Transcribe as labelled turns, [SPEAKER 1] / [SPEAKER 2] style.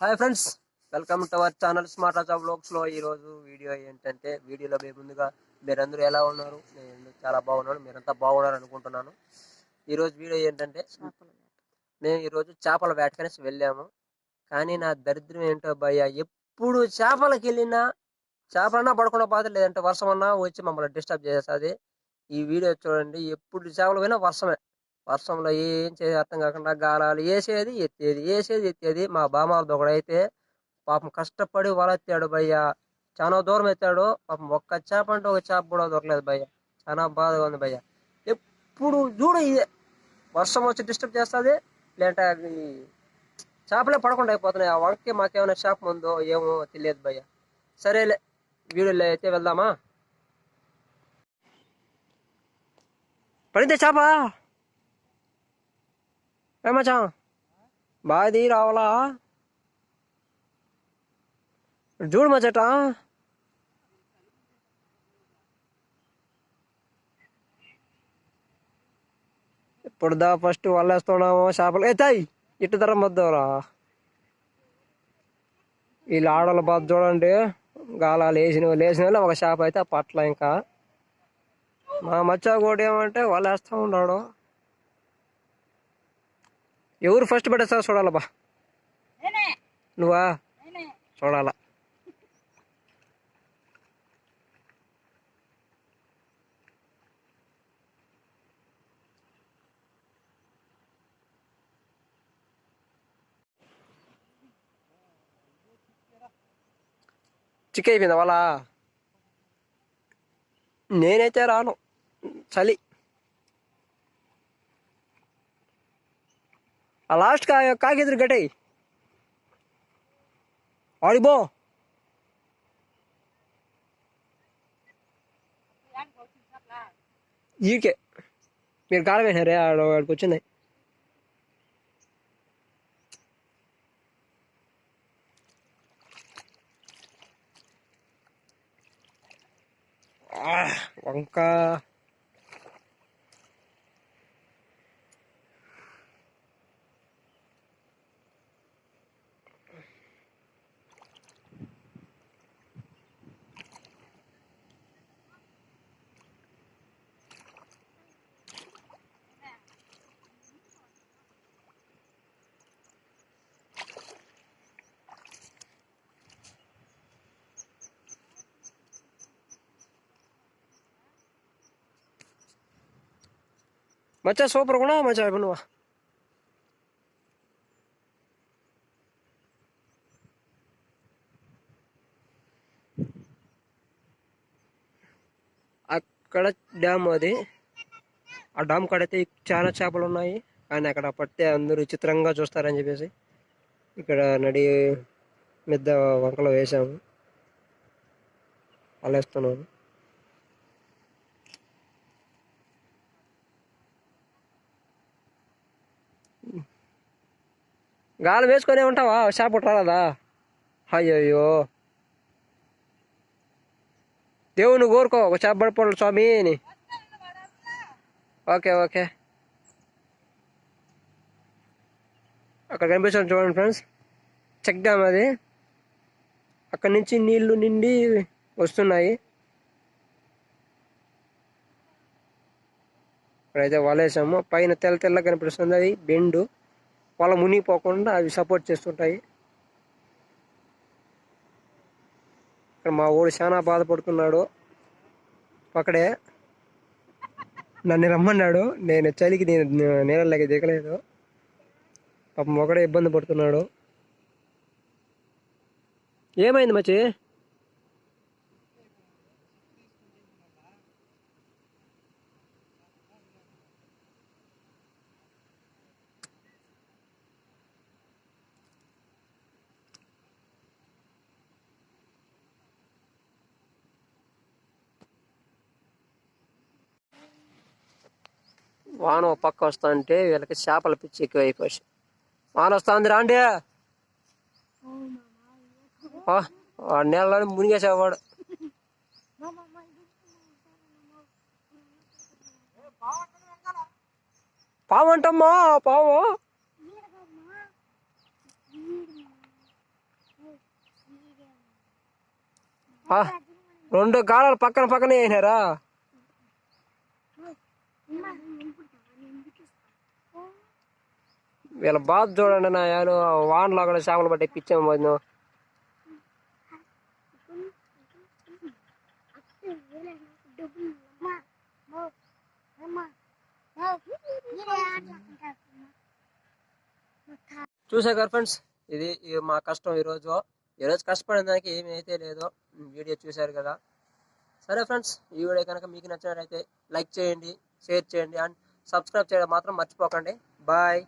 [SPEAKER 1] Hi friends welcome to our channel Smart Raja బ్లాగ్స్లో ఈరోజు ఈ రోజు వీడియో ఏంటంటే వీడియోలో మీ ముందుగా మీరందరూ ఎలా ఉన్నారు? నేను చాలా బాగున్నాను మీరంతా బాగున్నారు అనుకుంటున్నాను. ఈరోజు వీడియో ఏంటంటే మేము ఈరోజు చేపల వేటకనేసి వెళ్ళాము. కానీ నా దరిద్రం ఏంటో భయ్యా ఎప్పుడు చేపలకి వెళ్ళినా చేపలన్నా పడకుండా బాధ లేదంటే వర్షం అన్నా వచ్చి మమ్మల్ని డిస్టర్బ్ చేస్తుంది ఈ వీడియో చూడండి ఎప్పుడు చేపలు పోయినా వర్షమే. వర్షంలో ఏం చేసి అర్థం కాకుండా గాలాలు వేసేది ఎత్తేది వేసేది ఎత్తేది. మా బామాలతో ఒకడైతే పాపం కష్టపడి వలెత్తాడు భయ్య. చాలా దూరం ఎత్తాడు. పాపం ఒక్క చేప అంటే ఒక చేప కూడా దొరకలేదు భయ్య. చాలా బాధగా ఉంది భయ్య. ఎప్పుడు చూడు ఇదే. వర్షం వచ్చి డిస్టర్బ్ చేస్తుంది. లేదంటే అవి చేపలే పడకుండా అయిపోతున్నాయి. ఆ వంకే మాకేమైనా చేప ఉందో ఏమో తెలియదు భయ్య. సరేలే వీడియోలో అయితే వెళ్దామా? పడిందే చేప? ఏమచ్చా బాది రావాలా? చూడు మచ్చట. ఇప్పుడు దా ఫస్ట్ వల్లేస్తున్నాము చేపలు. ఎత్తాయి ఇటు ధర మద్దరా వీళ్ళు ఆడవాళ్ళ బాధ చూడండి. గాలాలు వేసిన వాళ్ళు వాళ్ళు ఒక చేప అయితే పట్ల ఇంకా. మా మచ్చ కూడా ఏమంటే వాళ్ళు వేస్తూ ఉన్నాడు. ఎవరు ఫస్ట్ పడేస్తారో చూడాలా బా? నువ్వా? చూడాలా. చిక్ అయిపోయిందా వాళ్ళ? నేనైతే రాను. చలి. ఆ లాస్ట్ కా కాకిద్దరు గట్టయి ఆడిబో ఈడికే మీరు కాలం వేసినారే ఆడ వాడికి వచ్చింది ఆ, వంక மச்சா సూపర్ కూడా மச்சா பண்ணுவா అక్కడ డ్యామ్ అది. ఆ డ్యామ్ కాడైతే చాలా చేపలు ఉన్నాయి. కానీ అక్కడ పడితే అందరూ విచిత్రంగా చూస్తారని చెప్పేసి ఇక్కడ నడి మిద్ద వంకలో వేసాము వేస్తున్నాను గాలం వేసుకొనే ఉంటావా? చేప రాదా అయ్యయ్యో. దేవుని కోరుకో ఒక చేప పడిపోడు స్వామి అని. Okay okay. అక్కడ కనిపిస్తుంది చూడండి ఫ్రెండ్స్. చెక్ డ్యామ్ అది. అక్కడి నుంచి నీళ్ళు నిండి వస్తున్నాయి. ఇక్కడైతే వలేసాము. పైన తెల్ల తెల్ల కనిపిస్తుంది అది బెండు. పొలం మునిగిపోకుండా అవి సపోర్ట్ చేస్తుంటాయి. ఇక్కడ మా ఊడు చాలా బాధపడుతున్నాడు. అక్కడే నన్ను రమ్మన్నాడు. నేను చలికి నేను నీళ్ళలోకి దిగలేదు. పాపం ఒకడే ఇబ్బంది పడుతున్నాడు. ఏమైంది మచ్చి వాన పక్క వస్తా అంటే వీళ్ళకి చేపల పిచ్చి ఎక్కువ అయిపోయి వాన వస్తుంది రాండి. వాడు నీళ్ళని మునిగేసేవాడు. పావు. అంటమ్మా పావు రెండు గాలాలు పక్కన పక్కనే వేసినారా? వీళ్ళ బాధ చూడండి నా యాను వానలో కూడా చేపలు పట్టి పిచ్చాము పోయిన చూసా కదా ఫ్రెండ్స్ ఇది మా కష్టం ఈరోజు ఈరోజు కష్టపడిన దానికి ఏమైతే లేదో. వీడియో చూశారు కదా. సరే ఫ్రెండ్స్ ఈ వీడియో కనుక మీకు నచ్చినట్లయితే లైక్ చేయండి షేర్ చేయండి అండ్ సబ్స్క్రైబ్ చేయడం మాత్రం మర్చిపోకండి. బాయ్